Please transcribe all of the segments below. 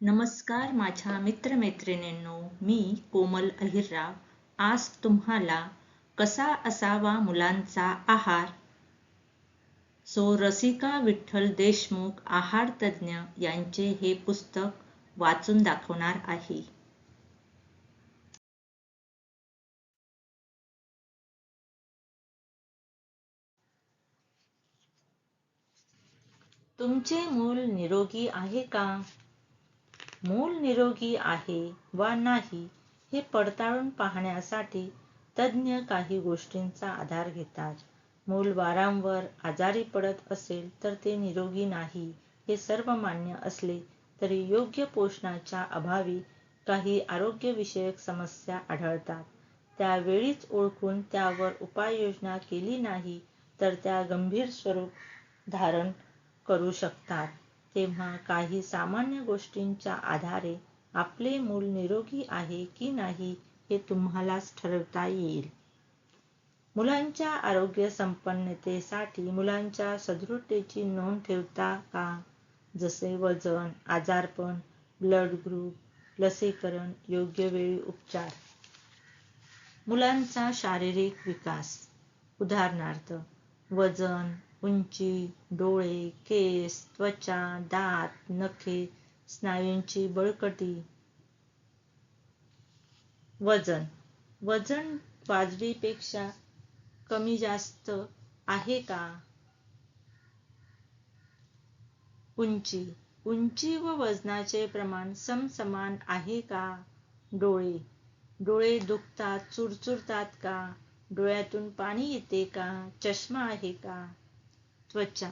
नमस्कार माझ्या मित्रमैत्रिणींनो मी कोमल अहिरराव. आज तुम्हाला कसा असावा मुलांचा आहार? सो रसिका विठ्ठल देशमुख आहार तज्ज्ञ यांचे हे पुस्तक वाचून दाखवणार आहे. तुमचे मूल निरोगी आहे का? मूल निरोगी आहे वा नाही हे पडताळून पाहण्यासाठी तज्ज्ञ काही गोष्टींचा आधार घेतात. मूल वारंवार आजारी पडत असेल तर ते निरोगी नाही हे सर्व मान्य असले तरी योग्य पोषणाच्या अभावी काही आरोग्यविषयक समस्या आढळतात. त्यावेळीच ओळखून त्यावर उपाययोजना केली नाही तर त्या गंभीर स्वरूप धारण करू शकतात. तेव्हा काही सामान्य गोष्टींच्या आधारे आपले मूल निरोगी आहे की नाही हे तुम्हालाच ठरवता येईल. मुलांच्या आरोग्य संपन्नतेसाठी मुलांच्या सदृढतेची नोंद ठेवता का? जसे वजन आजारपण ब्लड ग्रुप लसीकरण योग्य वेळी उपचार. मुलांचा शारीरिक विकास. उदाहरणार्थ वजन उंची डोळे केस त्वचा दात नखे स्नायूंची बळकटी. वजन. वजन बाजरीपेक्षा कमी जास्त आहे का? उंची. उंची व वजनाचे प्रमाण समसमान आहे का? डोळे. डोळे दुखतात चुरचुरतात का? डोळ्यातून पाणी येते का? चष्मा आहे का? त्वचा.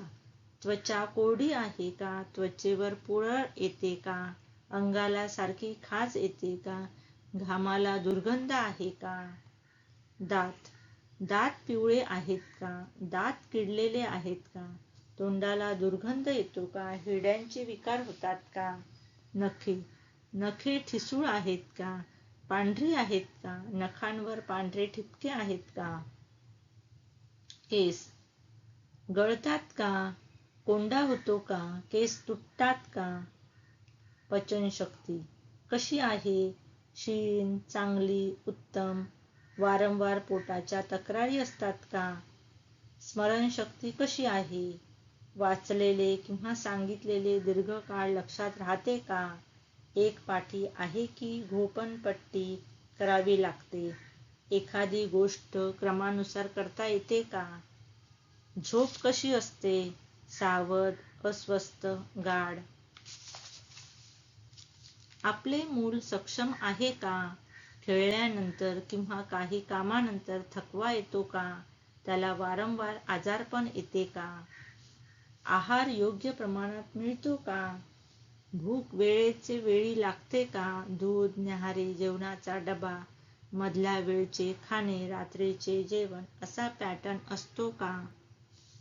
त्वचा कोरडी आहे का? त्वचेवर पुरळ येते का? अंगाला सारखी खाज येते का? घामाला दुर्गंध आहे का? दात. दात पिवळे आहेत का? दात किडलेले आहेत का? तोंडाला दुर्गंध येतो का? हिड्यांचे विकार होतात का? नखे. नखे ठिसूळ आहेत का? पांढरी आहेत का? नखांवर पांढरे ठिपके आहेत का? केस. गळतात का? कोंडा होतो का? केस तुटतात का? पचनशक्ती कशी आहे? शीन चांगली उत्तम वारंवार पोटाच्या तक्रारी असतात का? स्मरणशक्ती कशी आहे? वाचलेले किंवा सांगितलेले दीर्घकाळ लक्षात राहते का? एक पाठी आहे की घोपणपट्टी करावी लागते? एखादी गोष्ट क्रमानुसार करता येते का? झोप कशी असते? सावध अस्वस्थ गाढ. आपले मूल सक्षम आहे का? खेळल्यानंतर किंवा काही कामानंतर थकवा येतो का? त्याला वारंवार आजारपण येते का? आहार योग्य प्रमाणात मिळतो का? भूक वेळेचे वेळी लागते का? दूध न्याहारी जेवणाचा डबा मधल्या वेळचे खाणे रात्रीचे जेवण असा पॅटर्न असतो का?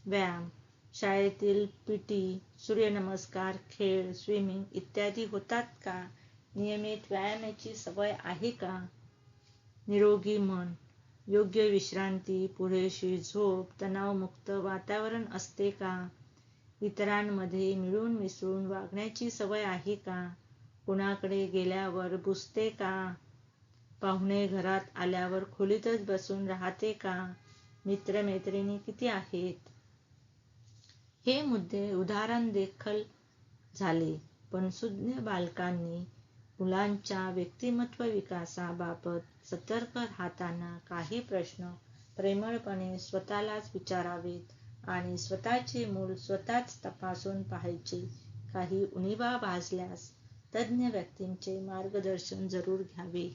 व्यायाम शाळेतील पीटी सूर्यनमस्कार खेळ स्विमिंग इत्यादी होतात का? नियमित व्यायामाची सवय आहे का? निरोगी मन योग्य विश्रांती पुरेशी झोप तणावमुक्त वातावरण असते का? इतरांमध्ये मिळून मिसळून वागण्याची सवय आहे का? कुणाकडे गेल्यावर बुसते का? पाहुणे घरात आल्यावर खोलीतच बसून राहते का? मित्रमैत्रिणी किती आहेत? हे मुद्दे उदाहरण देखल झाले. पण सुज्ञ बालकांनी मुलांच्या व्यक्तिमत्व विकासाबाबत सतर्क राहताना काही प्रश्न प्रेमळपणे स्वतःलाच विचारावेत आणि स्वतःचे मूल स्वतःच तपासून पाहायचे. काही उणिवा भाजल्यास तज्ज्ञ व्यक्तींचे मार्गदर्शन जरूर घ्यावे.